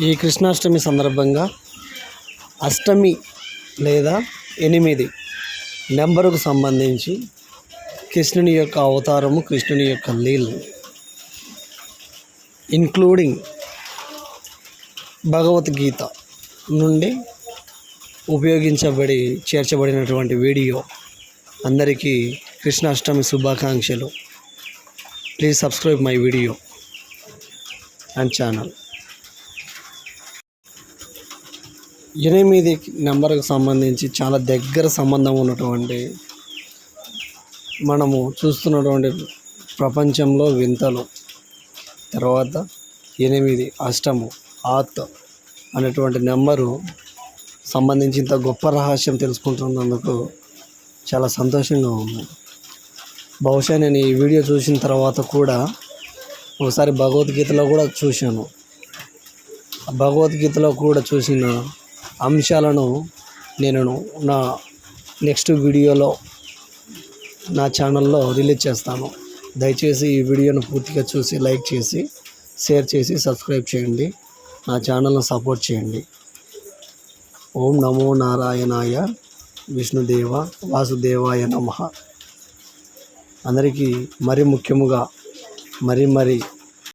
ఈ కృష్ణాష్టమి సందర్భంగా అష్టమి లేదా ఎనిమిది నెంబరుకు సంబంధించి కృష్ణుని యొక్క అవతారము కృష్ణుని యొక్క లీలు ఇన్క్లూడింగ్ భగవద్గీత నుండి ఉపయోగించబడి చేర్చబడినటువంటి వీడియో. అందరికీ కృష్ణాష్టమి శుభాకాంక్షలు. Please subscribe my video and channel ఎనిమిది నెంబర్కి సంబంధించి చాలా దగ్గర సంబంధం ఉన్నటువంటి మనము చూస్తున్నటువంటి ప్రపంచంలో వింతలు. తర్వాత ఎనిమిది అష్టము ఆత్ అనేటువంటి నెంబరు సంబంధించి ఇంత గొప్ప రహస్యం తెలుసుకుంటున్నందుకు చాలా సంతోషంగా ఉంది. బహుశా నేను ఈ వీడియో చూసిన తర్వాత కూడా ఒకసారి భగవద్గీతలో కూడా చూశాను. భగవద్గీతలో కూడా చూసిన అంశాలను నేను నా నెక్స్ట్ వీడియోలో నా ఛానల్లో రిలీజ్ చేస్తాను. దయచేసి ఈ వీడియోను పూర్తిగా చూసి లైక్ చేసి షేర్ చేసి సబ్స్క్రైబ్ చేయండి. నా ఛానల్ను సపోర్ట్ చేయండి. ఓం నమో నారాయణాయ విష్ణుదేవ వాసుదేవాయ నమ. అందరికీ మరి ముఖ్యముగా మరి మరి